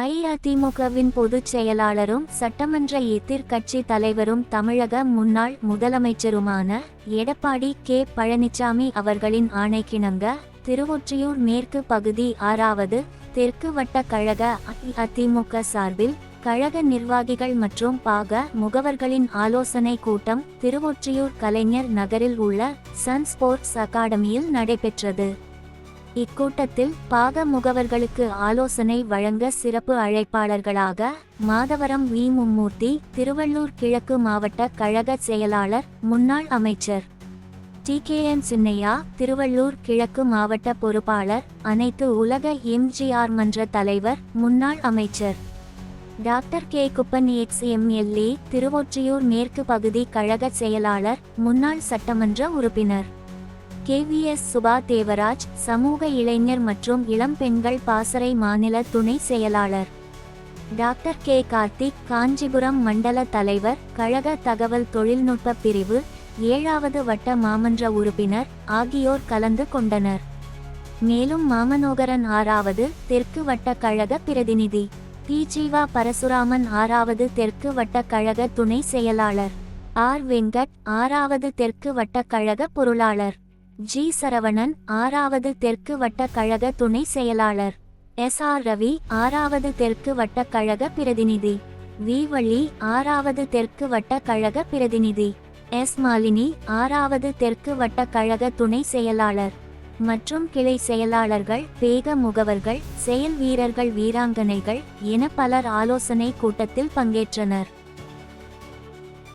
அஇஅதிமுகவின் பொதுச் செயலாளரும் சட்டமன்ற எதிர்க்கட்சி தலைவரும் தமிழக முன்னாள் முதலமைச்சருமான எடப்பாடி கே. பழனிசாமி அவர்களின் ஆணைக்கிணங்க திருவொற்றியூர் மேற்கு பகுதி ஆறாவது தெற்கு வட்ட கழக அஇஅதிமுக சார்பில் கழக நிர்வாகிகள் மற்றும் பாக முகவர்களின் ஆலோசனை கூட்டம் திருவொற்றியூர் கலைஞர் நகரில் உள்ள சன் ஸ்போர்ட்ஸ் அகாடமியில் நடைபெற்றது. இக்கூட்டத்தில் பாக முகவர்களுக்கு ஆலோசனை வழங்க சிறப்பு அழைப்பாளர்களாக மாதவரம் வி. மும்மூர்த்தி திருவள்ளூர் கிழக்கு மாவட்ட கழக செயலாளர் முன்னாள் அமைச்சர் T. K. N. Chinnaiah Thiruvallur கிழக்கு மாவட்ட பொறுப்பாளர் அனைத்து உலக எம்ஜிஆர் மன்ற தலைவர் முன்னாள் அமைச்சர் doctor K. Kuppan ex. MLA Thiruvottiyur மேற்கு பகுதி கழக செயலாளர் முன்னாள் சட்டமன்ற உறுப்பினர் கேவிஎஸ் சுபா தேவராஜ் சமூக இளைஞர் மற்றும் இளம் பெண்கள் பாசறை மாநில துணை செயலாளர். Doctor K. கார்த்திக் காஞ்சிபுரம் மண்டல தலைவர் கழக தகவல் தொழில்நுட்ப பிரிவு ஏழாவது வட்ட மாமன்ற உறுப்பினர் ஆகியோர் கலந்து கொண்டனர். மேலும் மாமனோகரன் ஆறாவது தெற்கு வட்ட கழக பிரதிநிதி. பிஜீவா பரசுராமன் ஆறாவது தெற்கு வட்ட கழக துணை செயலாளர். ஆர். வெங்கட் ஆறாவது தெற்கு வட்ட கழக பொருளாளர். ஜி. சரவணன் ஆறாவது தெற்கு வட்ட கழக துணை செயலாளர். எஸ். ஆர். ரவி ஆறாவது தெற்கு வட்ட கழக பிரதிநிதி. விவள்ளி ஆறாவது தெற்கு வட்ட கழக பிரதிநிதி. எஸ். மாலினி ஆறாவது தெற்கு வட்ட கழக துணை செயலாளர். மற்றும் கிளை செயலாளர்கள் வேக முகவர்கள் செயல் வீரர்கள் வீராங்கனைகள் என பலர் ஆலோசனை கூட்டத்தில் பங்கேற்றனர்.